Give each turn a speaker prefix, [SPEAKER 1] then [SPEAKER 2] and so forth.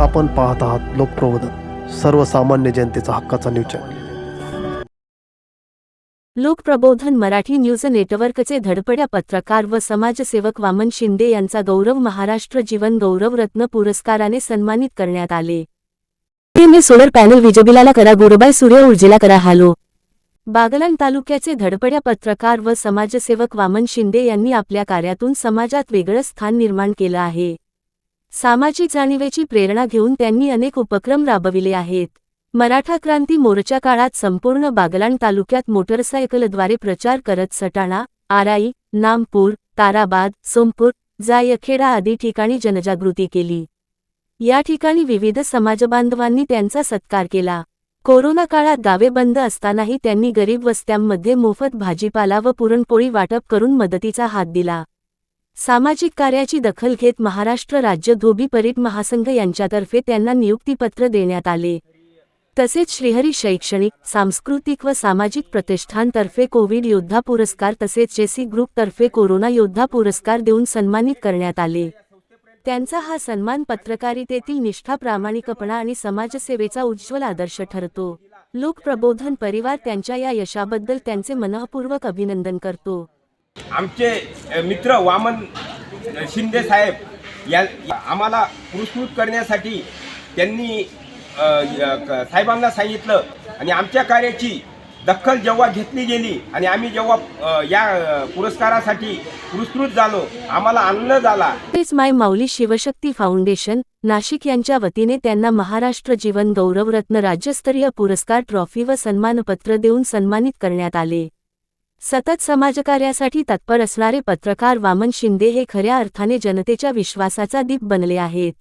[SPEAKER 1] आपण पाहत आहात लोकप्रबोधन सर्वसामान्य जनतेचा हक्काचा news channel
[SPEAKER 2] Lokprabodhan Marathi news नेटवर्कचे धडपड्या पत्रकार व समाजसेवक वामन शिंदे यांचा गौरव महाराष्ट्र जीवन गौरव रत्न पुरस्काराने सन्मानित करण्यात आले. ने सोलर पॅनल विजबिलाला करा गोरबाय सूर्य ऊर्जेला करा हालो. बागलाण तालुक्याचे धडपड्या पत्रकार व समाजसेवक वामन शिंदे यांनी आपल्या कार्यातून समाजात वेगळं स्थान निर्माण केलं आहे. सामाजिक जाणीवेची प्रेरणा घेऊन त्यांनी अनेक उपक्रम राबविले आहेत. मराठा क्रांती मोर्चा काळात संपूर्ण बागलाण तालुक्यात मोटरसायकलद्वारे प्रचार करत सटाणा आराई नामपूर ताराबाद सोमपूर जायखेडा आदी ठिकाणी जनजागृती केली. या ठिकाणी विविध समाजबांधवांनी त्यांचा सत्कार केला. कोरोना काळात गावे बंद असतानाही त्यांनी गरीब वस्त्यांमध्ये मोफत भाजीपाला व पुरणपोळी वाटप करून मदतीचा हात दिला. सामाजिक कार्याची दखल घेत महाराष्ट्र राज्य धोबी परीट महासंघ यांच्यातर्फे त्यांना नियुक्तीपत्र देण्यात आले. तसेच श्रीहरी शैक्षणिक सांस्कृतिक व सामाजिक प्रतिष्ठानतर्फे कोविड योद्धा पुरस्कार तसेच जेसी ग्रुपतर्फे कोरोना योद्धा पुरस्कार देऊन सन्मानित करण्यात आले. त्यांचा हा सन्मान पत्रकारितेतील निष्ठा प्रामाणिकपणा आणि समाजसेवेचा उज्ज्वल आदर्श ठरतो. लोकप्रबोधन परिवार त्यांच्या या यशाबद्दल त्यांचे मनःपूर्वक अभिनंदन करतो.
[SPEAKER 3] आमचे मित्र वामन शिंदे साहेब या आम्हाला पुरस्कृत करण्यासाठी त्यांनी साहेबांना सांगितलं आणि आमच्या कार्याची दखल जेव्हा घेतली गेली आणि आम्ही जेव्हा या पुरस्कारासाठी पुरस्कृत झालो आम्हाला आनंद झाला.
[SPEAKER 2] तेच माय माऊली शिवशक्ती फाउंडेशन नाशिक यांच्या वतीने त्यांना महाराष्ट्र जीवन गौरवरत्न राज्यस्तरीय पुरस्कार ट्रॉफी व सन्मानपत्र देऊन सन्मानित करण्यात आले. सतत समाजकार्यासाठी तत्पर असणारे पत्रकार वामन शिंदे हे खऱ्या अर्थाने जनतेच्या विश्वासाचा दीप बनले आहेत.